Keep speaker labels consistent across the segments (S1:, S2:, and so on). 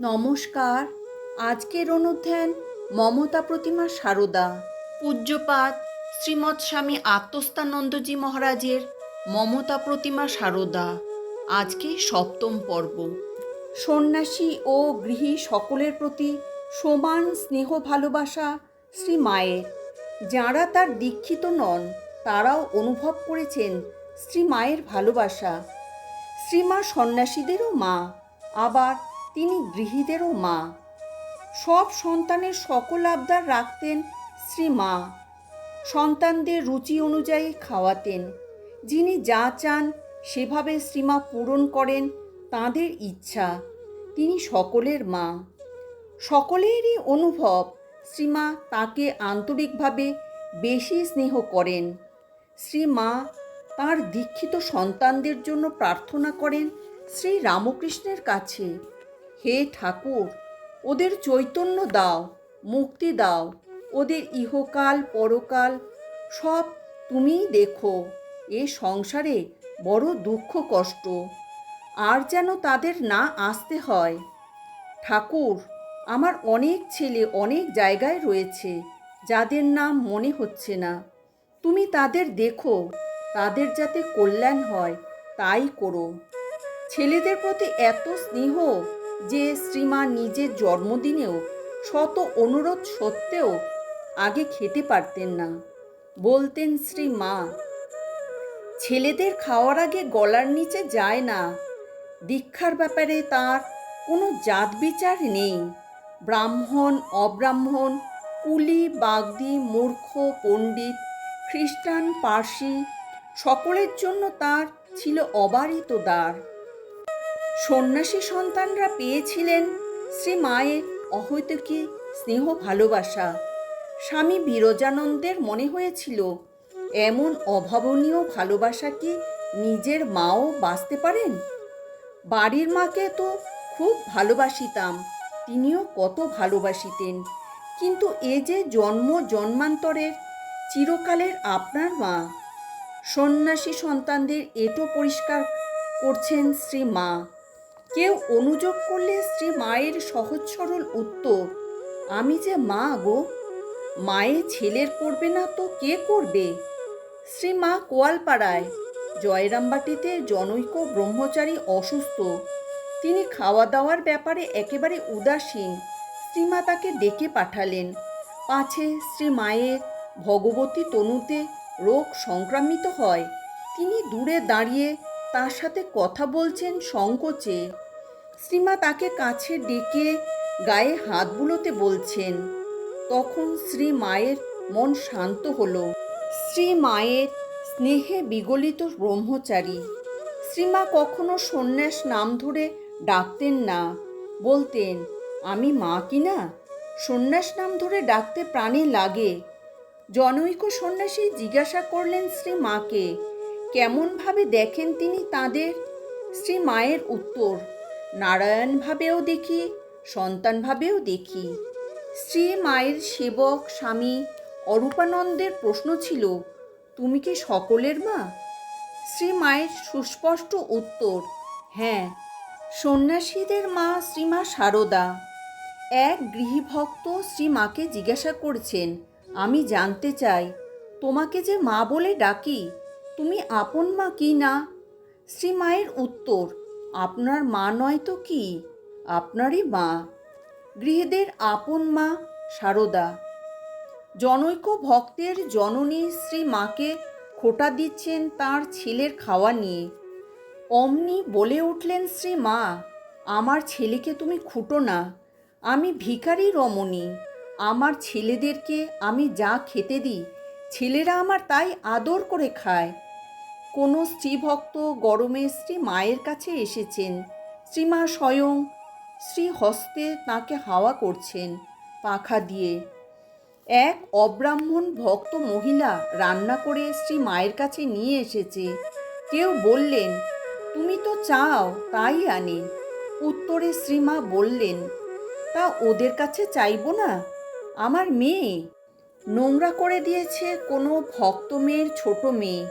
S1: নমস্কার। আজকের অনুধ্যান মমতা প্রতিমা সারদা। পূজ্যপাত শ্রীমৎ স্বামী আত্মস্থানন্দজি মহারাজের মমতা প্রতিমা সারদা। আজকে সপ্তম পর্ব। সন্ন্যাসী ও গৃহী সকলের প্রতি সমান স্নেহ ভালোবাসা শ্রী মায়ের। যাঁরা তার দীক্ষিত নন, তারাও অনুভব করেছেন শ্রী মায়ের ভালোবাসা। শ্রীমা সন্ন্যাসীদেরও মা, আবার তিনি গৃহীদেরও মা। সব সন্তানের সকল আবদার রাখতেন শ্রী মা সন্তানদের রুচি অনুযায়ী খাওয়াতেন। যিনি যা চান সেভাবে শ্রীমা পূরণ করেন তাঁদের ইচ্ছা। তিনি সকলের মা। সকলেরই অনুভব শ্রীমা তাকে আন্তরিকভাবে বেশি স্নেহ করেন। শ্রীমা তার দীক্ষিত সন্তানদের জন্য প্রার্থনা করেন শ্রী রামকৃষ্ণের কাছে। হে ঠাকুর, ওদের চৈতন্য দাও, মুক্তি দাও, ওদের ইহকাল, পরকাল, সব তুমিই দেখো। এ সংসারে বড় দুঃখ, কষ্ট, আর যেন তাদের না আসতে হয়। ঠাকুর, আমার অনেক ছেলে অনেক জায়গায় রয়েছে, যাদের নাম মনে হচ্ছে না। তুমি তাদের দেখো, তাদের যাতে কল্যাণ হয়, তাই করো। ছেলেদের প্রতি এত স্নেহ যে শ্রীমা নিজের জন্মদিনেও শত অনুরোধ সত্ত্বেও আগে খেতে পারতেন না। বলতেন শ্রী মা ছেলেদের খাওয়ার আগে গলার নিচে যায় না। দীক্ষার ব্যাপারে তার কোনো জাত বিচার নেই। ব্রাহ্মণ, অব্রাহ্মণ, কুলি, বাগদি, মূর্খ, পণ্ডিত, খ্রিস্টান, পার্সি সকলের জন্য তার ছিল অবারিত দ্বার। সন্ন্যাসী সন্তানরা পেয়েছিলেন শ্রী মায়ের অহৈতুকী স্নেহ ভালোবাসা। স্বামী বিরজানন্দের মনে হয়েছিল, এমন অভাবনীয় ভালোবাসা কি নিজের মাও বাঁচতে পারেন? বাড়ির মাকে তো খুব ভালোবাসিতাম, তিনিও কত ভালোবাসিতেন, কিন্তু এ যে জন্ম জন্মান্তরের চিরকালের আপনার মা। সন্ন্যাসী সন্তানদের এটো পরিষ্কার করছেন শ্রী মা। কেউ অনুযোগ করলে শ্রী মায়ের সহজ সরল উত্তর, আমি যে মা গো, মায়ে ছেলের করবে না তো কে করবে? শ্রী মা কোয়ালপাড়ায়, জয়রামবাটিতে জনৈক ব্রহ্মচারী অসুস্থ। তিনি খাওয়া দাওয়ার ব্যাপারে একেবারে উদাসীন। শ্রীমা তাকে ডেকে পাঠালেন। পাছে শ্রী মায়ের ভগবতী তনুতে রোগ সংক্রামিত হয়। তিনি দূরে দাঁড়িয়ে তার সাথে কথা বলছেন সংকোচে শ্রীমা তাকে কাছে ডেকে গায়ে হাত বুলোতে বলছেন, তখন শ্রী মায়ের মন শান্ত হলো। শ্রী মায়ের স্নেহে বিগলিত ব্রহ্মচারী। শ্রীমা কখনো সন্ন্যাস নাম ধরে ডাকতেন না। বলতেন, আমি মা কি না? সন্ন্যাস নাম ধরে ডাকতে প্রাণে লাগে। জনৈক সন্ন্যাসী জিজ্ঞাসা করলেন শ্রী মাকে, কেমনভাবে দেখেন তিনি তাদের? শ্রী মায়ের উত্তর নারায়ণভাবেও দেখি, সন্তানভাবেও দেখি। শ্রী মায়ের সেবক, স্বামী, অরূপানন্দের প্রশ্ন ছিল, তুমি কি সকলের মা? শ্রী মায়ের সুস্পষ্ট উত্তর হ্যাঁ সন্ন্যাসীদের মা শ্রীমা সারদা। এক গৃহীভক্ত শ্রী মাকে জিজ্ঞাসা করছেন, আমি জানতে চাই, তোমাকে যে মা বলে ডাকি, তুমি আপন মা কি না? শ্রী মায়ের উত্তর আপনার মা নয় তো কি? আপনারই মা। গৃহীদের আপন মা সারদা। জনৈক ভক্তের জননী শ্রী মাকে খোটা দিচ্ছেন তার ছেলের খাওয়া নিয়ে। অমনি বলে উঠলেন, শ্রী মা, আমার ছেলেকে তুমি খুঁটো না। আমি ভিখারি রমণী। আমার ছেলেদেরকে আমি যা খেতে দিই, ছেলেরা আমার তাই আদর করে খায়। কোনো স্ত্রীভক্ত গরমে শ্রী মায়ের কাছে এসেছেন। শ্রীমা স্বয়ং শ্রী হস্তে তাকে হাওয়া করছেন পাখা দিয়ে। এক অব্রাহ্মণ ভক্ত মহিলা রান্না করে শ্রী মায়ের কাছে নিয়ে এসেছে। কেউ বললেন, তুমি তো চাও, তাই আনে। উত্তরে শ্রীমা বললেন, তা ওদের কাছে চাইব না, আমার মেয়ে। নোংরা করে দিয়েছে কোনো ভক্ত মেয়ের ছোট মেয়ে।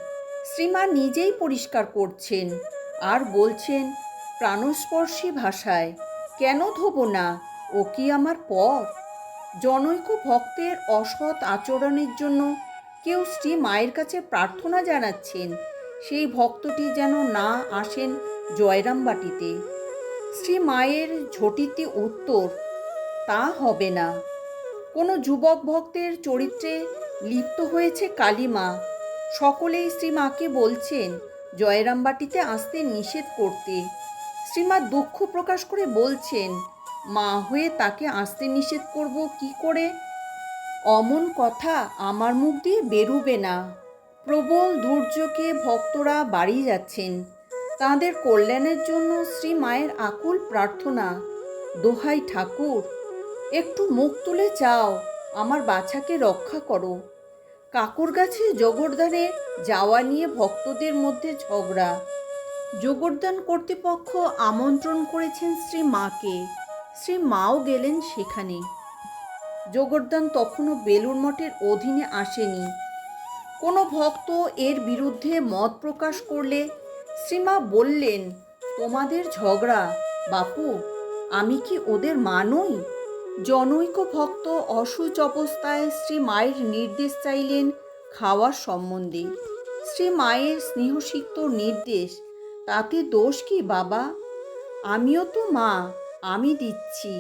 S1: শ্রীমা নিজেই পরিষ্কার করছেন আর বলছেন, প্রাণস্পর্শী ভাষায়, কেন ধোবো না? ও কি আমার পর? জনৈক ভক্তের অসৎ আচরণের জন্য কেউ শ্রী মায়ের কাছে প্রার্থনা জানাচ্ছেন, সেই ভক্তটি যেন না আসেন জয়রামবাটিতে শ্রী মায়ের ঝটিতে উত্তর, তা হবে না। কোনো যুবক ভক্তের চরিত্রে লিপ্ত হয়েছে কালীমা সকলেই শ্রীমাকে বলছেন, জয়রামবাটিতে আসতে নিষেধ করতে। শ্রীমা দুঃখ প্রকাশ করে বলছেন, মা হয়ে তাকে আসতে নিষেধ করব কি করে? অমন কথা আমার মুখ দিয়ে বেরুবে না। প্রবল দুর্যোগে ভক্তরা বাড়ি যাচ্ছেন। তাদের কল্যাণের জন্য শ্রী মায়ের আকুল প্রার্থনা, দোহাই ঠাকুর, একটু মুখ তুলে চাও আমার বাছাকে রক্ষা করো। কাকুর গাছে জগরদানে যাওয়া নিয়ে ভক্তদের মধ্যে ঝগড়া। জগরদান কর্তৃপক্ষ আমন্ত্রণ করেছেন শ্রী মাকে। শ্রী মাও গেলেন সেখানে। জগরদান তখনও বেলুর মঠের অধীনে আসেনি। কোনো ভক্ত এর বিরুদ্ধে মত প্রকাশ করলে শ্রীমা বললেন, তোমাদের ঝগড়া, বাপু, আমি কি ওদের মা নই? জনৈক ভক্ত অসুচ অবস্থায় শ্রী মায়ের নির্দেশ চাইলেন খাওয়ার সম্বন্ধে। শ্রী মায়ের স্নেহসিক্ত নির্দেশ, তাতে দোষ কি বাবা? আমিও তো মা, আমি দিচ্ছি,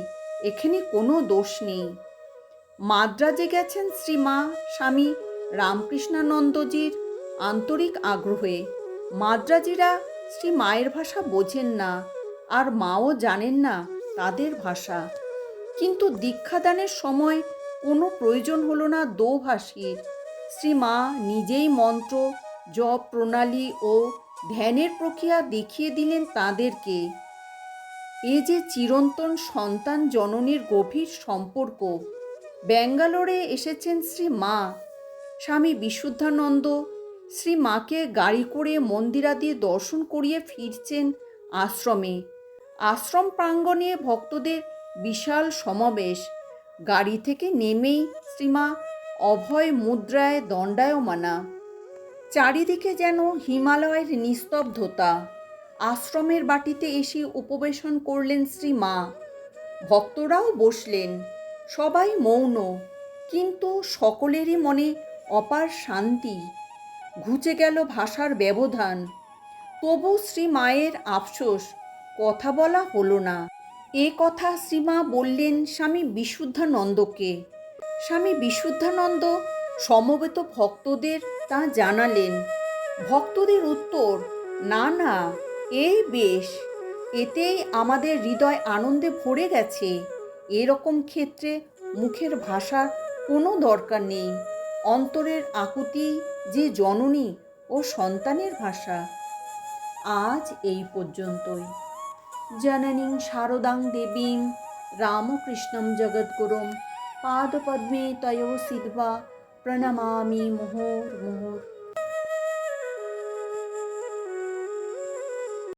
S1: এখানে কোনো দোষ নেই। মাদ্রাজে গেছেন শ্রী মা, স্বামী রামকৃষ্ণানন্দজির আন্তরিক আগ্রহে। মাদ্রাজিরা শ্রী মায়ের ভাষা বোঝেন না, আর মাও জানেন না তাদের ভাষা। কিন্তু দীক্ষাদানের সময় কোনো প্রয়োজন হলো না দোভাষীর। শ্রীমা নিজেই মন্ত্র, জপ প্রণালী ও ধ্যানের প্রক্রিয়া দেখিয়ে দিলেন তাদেরকে। এ যে চিরন্তন সন্তান জননীর গভীর সম্পর্ক, ব্যাঙ্গালোরে এসেছেন শ্রী মা। স্বামী বিশুদ্ধানন্দ শ্রী মাকে গাড়ি করে মন্দিরাদি দর্শন করিয়ে ফিরছেন আশ্রমে। আশ্রম প্রাঙ্গণে ভক্তদের বিশাল সমাবেশ। গাড়ি থেকে নেমেই শ্রীমা অভয় মুদ্রায় দণ্ডায়মানা। চারিদিকে যেন হিমালয়ের নিস্তব্ধতা। আশ্রমের বাটিতে এসে উপবেশন করলেন শ্রী মা ভক্তরাও বসলেন। সবাই মৌন, কিন্তু সকলেরই মনে অপার শান্তি। ঘুচে গেল ভাষার ব্যবধান। তবু শ্রী মায়ের আফসোস, কথা বলা হলো না। এ কথা শ্রীমা বললেন স্বামী বিশুদ্ধানন্দকে। স্বামী বিশুদ্ধানন্দ সমবেত ভক্তদের তা জানালেন। ভক্তদের উত্তর, না না, এই বেশ, এতেই আমাদের হৃদয় আনন্দে ভরে গেছে। এরকম ক্ষেত্রে মুখের ভাষার কোনো দরকার নেই। অন্তরের আকুতি যে জননী ও সন্তানের ভাষা। আজ এই পর্যন্তই। জননীং শারদাং দেবীং রামকৃষ্ণম জগদ্গুরুম পাদপদ্মে তয়ো সিদ্ধা প্রণমামি মুহুর্মুহুর্।